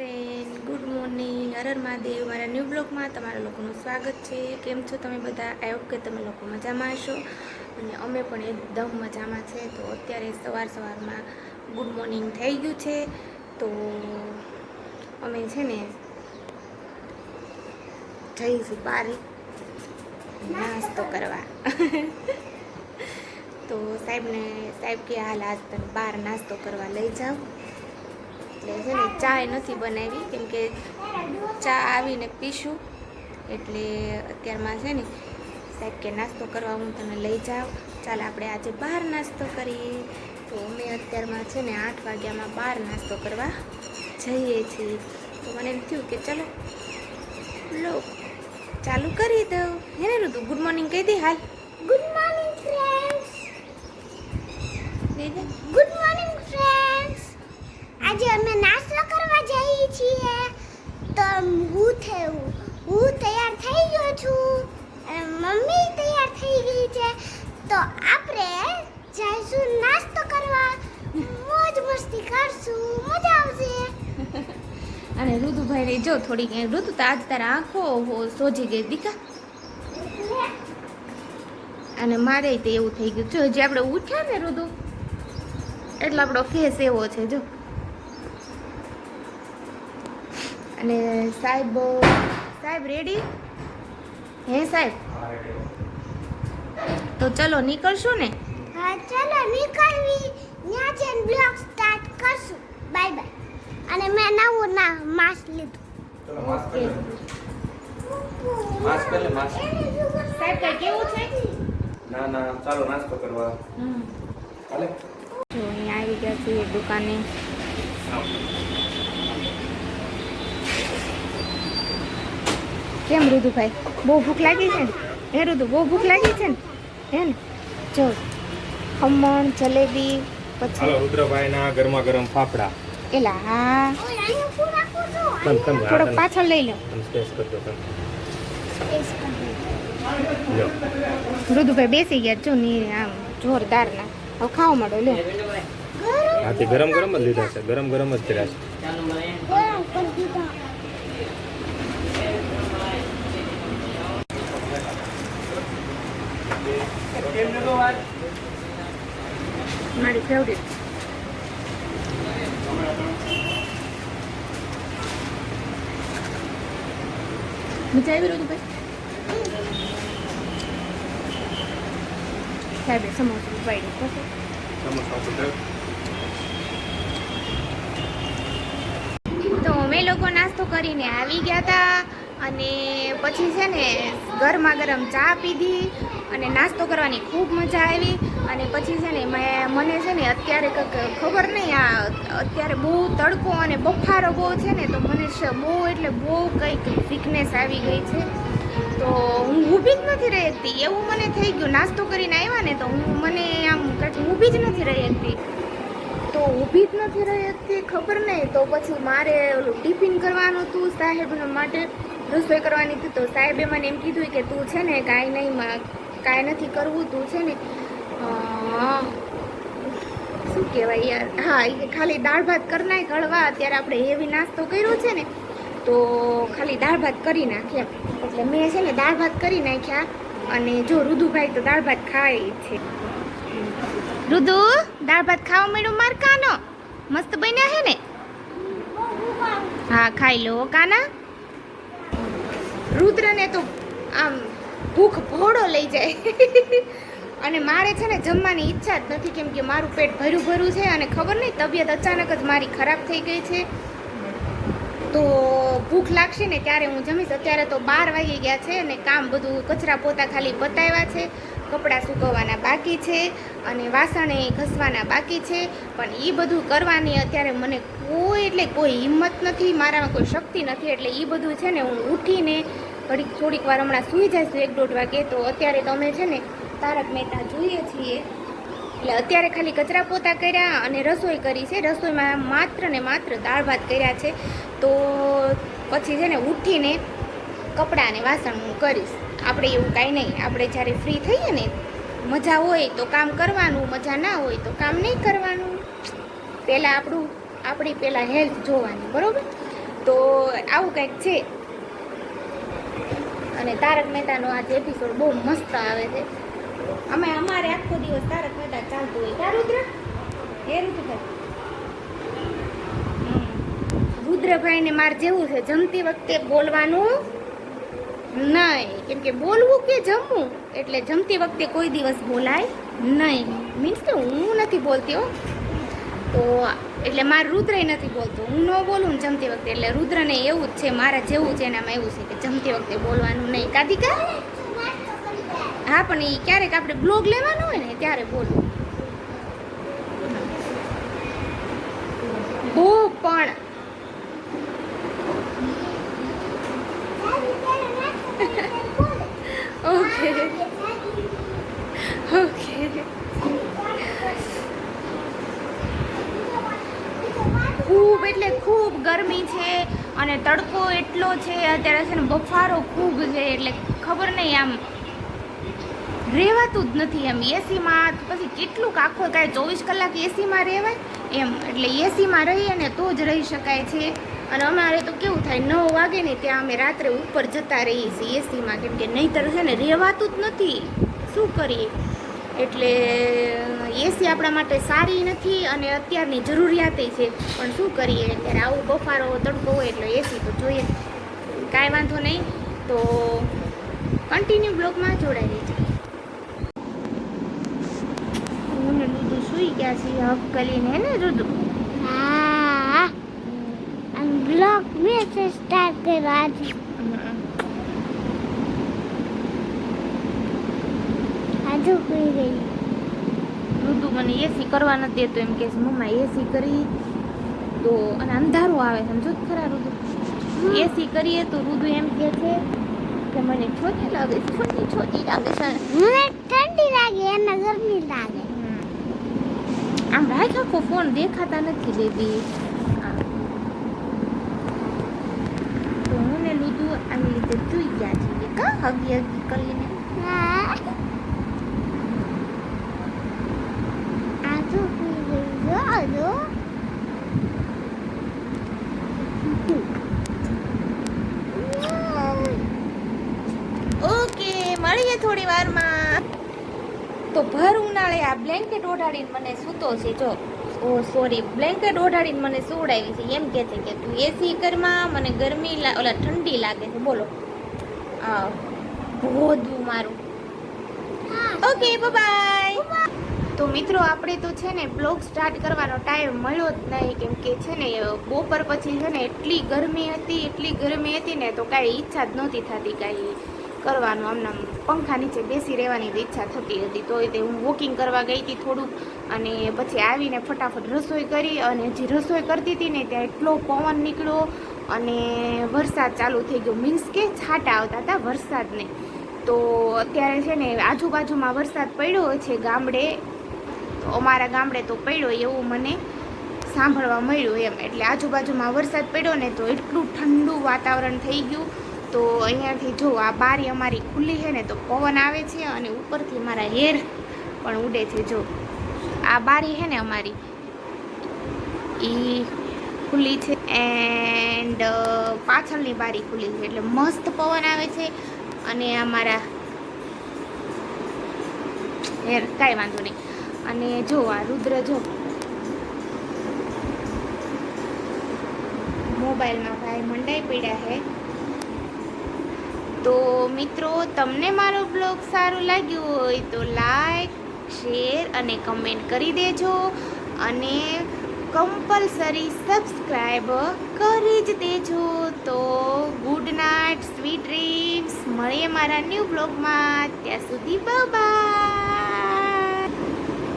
Friend good morning હરર મહાદેવ. મારા new બ્લોગમાં તમારા લોકોનું સ્વાગત છે. કેમ છો તમે બધા? હોપ કે તમે લોકો મજામાં હશો. અને અમે પણ એકદમ મજામાં છે. તો અત્યારે સવાર સવારમાં ગુડ મોર્નિંગ થઈ ગયું છે. તો અમે છે ને જઈશું બારે નાસ્તો કરવા. તો સાહેબને સાહેબ કે હાલ આજ તમે બહાર નાસ્તો કરવા લઈ જાઓ. એટલે છે ને ચાય નથી બનાવી કેમ કે ચા આવીને પીશું. એટલે અત્યારમાં છે ને સાહેબ કે નાસ્તો કરવા હું તને લઈ જાઉં. ચાલ આપણે આજે બહાર નાસ્તો કરીએ. તો અમે અત્યારમાં છે ને આઠ વાગ્યામાં બહાર નાસ્તો કરવા જઈએ છીએ. તો મને એમ થયું કે ચલો લો ચાલુ કરી દઉં. હે ને ઋતુ ગુડ મોર્નિંગ કહી દે હાલ. Good morning friends good morning friends આજે અમે નાસ્તો કરવા જઈએ છીએ. તો હું થયું? હું તૈયાર થઈ ગયો છું. મમ્મી તૈયાર થઈ ગઈ છે. તો આપણે જઈશું નાસ્તો કરવા. મોજ મસ્તી કરશું. મજા આવશે. અને ઋતુભાઈને જો થોડીક ઋતુ તો આજ તારા આંખો સોજી ગઈ દીકા. અને મારે તે એવું થઈ ગયું. જો જે આપણે ઉઠ્યા ને ઋતુ. એટલે આપણો ફેસ એવો છે જો. અને સાહેબ સાહેબ રેડી હે સાહેબ? તો ચલો નીકળશું ને? હા ચલો નીકળવી. ત્યાં જઈને બ્લોગ સ્ટાર્ટ કરશું. બાય બાય અને મેં નવું ના માસ્ક લીધું. ચલો માસ્ક પહેલે. માસ્ક સાહેબ કઈ કેવું છે? ના ના ચાલો નાસ્તો કરવા. હાલે? જો અહીંયા આવી ગયા છીએ દુકાને. કેમ ઋતુભાઈ બહુ ભૂખ લાગી છે ને? હે ઋતુ બહુ ભૂખ લાગી છે ને? હે ને? જો ખમણ જલેબી પછી રુદ્રભાઈ ના ગરમા ગરમ ફાફડા. એલા હા. થોડોક પાછળ લઈ લો. તમ સ્પેસ કરજો ઋતુભાઈ બેસી ગયા જો ની આમ જોરદાર ના હવે ખાવા માંડો લે ગરમ હા તે ગરમ ગરમ જ લીધા છે ગરમ ગરમ જ કર્યા છે ગરમ કરી દીધા સાહેબે સમોસું તો અમે લોકો નાસ્તો કરીને આવી ગયા હતા અને પછી છે ને ગરમા ગરમ ચા પીધી અને નાસ્તો કરવાની ખૂબ મજા આવી અને પછી છે ને મેં, મને છે ને અત્યારે કંઈક ખબર નહીં, આ અત્યારે બહુ તડકો અને બફારો બહુ છે ને, તો મને બહુ એટલે બહુ કંઈક વીકનેસ આવી ગઈ છે. તો હું ઊભી જ નથી રહી હતી એવું મને થઈ ગયું. નાસ્તો કરીને આવ્યા ને, તો હું મને આમ કંઈક ઊભી જ નથી રહી હતી તો ઊભી જ નથી રહી હતી ખબર નહીં. તો પછી મારે ઓલું ટિફિન કરવાનું હતું સાહેબના માટે. રસોઈ કરવાની હતી, તો સાહેબે મને એમ કીધું કે તું છે ને કાંઈ નહીં કાંઈ નથી કરવું, તું છે ને શું કહેવાય યાર? હા એ ખાલી દાળ ભાત કરી નાખ, હળવા. અત્યારે આપણે હેવી નાસ્તો કર્યો છે ને, તો ખાલી દાળ ભાત કરી નાખ્યા. એટલે મેં છે ને દાળ ભાત કરી નાખ્યા. અને જો રુદુભાઈ તો દાળ ભાત ખાય છે. રુદુ, દાળ ભાત ખાવા મેળું માર કાનો? મસ્ત બન્યા હે ને? હા, ખાઈ લો કાના. રુદ્રને તો આમ ભૂખ ભોળો લઈ જાય. અને મારે છે ને જમવાની ઈચ્છા જ નથી કેમ કે મારું પેટ ભર્યું ભર્યું છે અને ખબર નહીં, તબિયત અચાનક જ મારી ખરાબ થઈ ગઈ છે. તો ભૂખ લાગશે ને ત્યારે હું જમીશ. અત્યારે તો બાર વાગી ગયા છે અને કામ બધું કચરા પોતા ખાલી પતાવ્યા છે. કપડાં સૂકવવાના બાકી છે અને વાસણે ઘસવાના બાકી છે. પણ એ બધું કરવાની અત્યારે મને કોઈ એટલે કોઈ હિંમત નથી, મારામાં કોઈ શક્તિ નથી. એટલે એ બધું છે ને હું ઉઠીને ઘડીક થોડીક વાર હમણાં સૂઈ જઈશું એક દોઢ વાગે, તો અત્યારે તો અમે છે ને તારક મહેતા જોઈએ છીએ. એટલે અત્યારે ખાલી કચરા પોતા કર્યા અને રસોઈ કરી છે. રસોઈમાં માત્ર ને માત્ર દાળ ભાત કર્યા છે. તો પછી છે ને ઉઠીને કપડાં અને વાસણ હું કરીશ. આપણે એવું કાંઈ નહીં. આપણે જ્યારે ફ્રી થઈએ ને, મજા હોય તો કામ કરવાનું, મજા ના હોય તો કામ નહીં કરવાનું. પહેલાં આપણું, આપણી પહેલાં હેલ્થ જોવાની, બરાબર? તો આવું કંઈક છે. અને તારક મહેતાનો આજે એપિસોડ બહુ મસ્ત આવે છે. અમે અમારે આખો દિવસ તારક મહેતા ચાલતું હોય. કા રુદ્ર? હે રુદ્રભાઈ. રુદ્રભાઈને મારે જેવું છે. જમતી વખતે બોલવાનું નહીં. કેમ કે બોલવું કે જમવું? એટલે જમતી વખતે કોઈ દિવસ બોલાય નહીં. મીન્સ કે હું નથી બોલતી હો. તો એટલે મારે રુદ્રય નથી બોલતો. હું ન બોલું ને જમતી વખતે. એટલે રુદ્રને એવું જ છે મારા જેવું છે એનામાં એવું છે કે જમતી વખતે બોલવાનું નહીં. કાધિકા હા પણ એ ક્યારેક આપણે બ્લોગ લેવાનો હોય ને ત્યારે બોલવું બહુ પણ. ઓકે ઓકે ખૂબ એટલે ખૂબ ગરમી છે અને તડકો એટલો છે અત્યારે છે ને બફારો ખૂબ છે એટલે ખબર નહીં આમ રહેવાતું જ નથી એમ એસીમાં પછી કેટલું આખો કાંઈ ચોવીસ કલાક એસીમાં રહેવાય એમ એટલે એસીમાં રહીએ ને તો જ રહી શકાય છે. અને અમારે તો કેવું થાય નવ વાગે ને ત્યાં અમે રાત્રે ઉપર જતા રહીએ છીએ એસીમાં કેમ કે નહીંતર છે ને રહેવાતું જ નથી. શું કરીએ? એટલે એસી આપણા માટે સારી નથી અને અત્યારની જરૂરિયાત છે. પણ શું કરીએ અત્યારે આવું બફારો તડકો હોય એટલે એસી તો જોઈએ. કાંઈ વાંધો નહીં તો કન્ટિન્યુ બ્લોગમાં જોડાઈ રહેજો. હું ને રુદુ સુઈ ગયા છીએ હક કરીને હે ને દૂધ હા બ્લોગ મેં સ્ટાર્ટ કર્યો આજે. આજુ કોઈ ગઈ. રુદુ મને એસી કરવા નથી દેતો એમ કે છે મમ્મા એસી કરી તો અને અંધારું આવે સમજો ખરા રુદુ એસી કરીએ તો રુદુ એમ કે છે કે મને છોટી લાગે છોટી છોટી લાગે છે. મને ઠંડી લાગે અને ગરમી લાગે. આમ રાખ આખો ફોન દેખાતા નથી બેબી. તો હું ને લુદુ આવી રીતે જોઈ ગયા છીએ. કા હગી હગી કરીને હા આજુ કોઈ ગઈ જો જો ઓકે મળીએ થોડી વારમાં તો ઉનાળે આ બ્લેન્કેટ ઓઢાડીને મને સૂતો છે જો. ઓ સોરી બ્લેન્કેટ ઓઢાડીને મને સુવડાવી છે. એમ કહે છે કે તું એસી કરમાં મને ગરમી ઓલા ઠંડી લાગે છે. બોલો. આ ભોદું મારું. ઓકે બાય તો મિત્રો આપણે તો છે ને બ્લોગ સ્ટાર્ટ કરવાનો ટાઈમ મળ્યો જ નહીં. કેમ કે છે ને બપોર પછી છે ને એટલી ગરમી હતી એટલી ગરમી હતી ને તો કાંઈ ઈચ્છા જ નહોતી થતી કાંઈ. કરવાનું આમ નામ પંખા નીચે બેસી રહેવાની ઈચ્છા થતી હતી. તો તે હું વોકિંગ કરવા ગઈ હતી થોડુંક. અને પછી આવીને ફટાફટ રસોઈ કરી. અને જે રસોઈ કરતી હતી ને ત્યાં એટલો પવન નીકળ્યો. અને વરસાદ ચાલુ થઈ ગયો. મીન્સ કે છાંટા આવતા હતા વરસાદને. તો અત્યારે છે ને આજુબાજુમાં વરસાદ પડ્યો છે ગામડે. અમારા ગામડે તો પડ્યો એવું મને સાંભળવા મળ્યું એમ. એટલે આજુબાજુમાં વરસાદ પડ્યો ને તો એટલું ઠંડુ વાતાવરણ થઈ ગયું. તો અહીંયાથી જો આ બારી અમારી ખુલ્લી છે ને, તો પવન આવે છે અને ઉપરથી મારા હેર પણ ઉડે છે. જો, આ બારી છે ને અમારી એ ખુલ્લી છે એન્ડ પાછળની બારી ખુલ્લી છે. એટલે મસ્ત પવન આવે છે અને અમારા હેર, કાંઈ વાંધો નહીં. અને જો, આ રુદ્ર જો મોબાઈલમાં ભાઈ મંડાઈ પડ્યા છે. તો મિત્રો, તમને મારો બ્લોગ સારું લાગ્યું હોય તો લાઈક, શેર અને કમેન્ટ કરી દેજો અને કમ્પલસરી સબસ્ક્રાઈબ કરી જ દેજો. તો ગુડ નાઇટ, સ્વીટ ડ્રીમ્સ. મળીએ મારા ન્યૂ બ્લોગમાં. ત્યાં સુધી બાય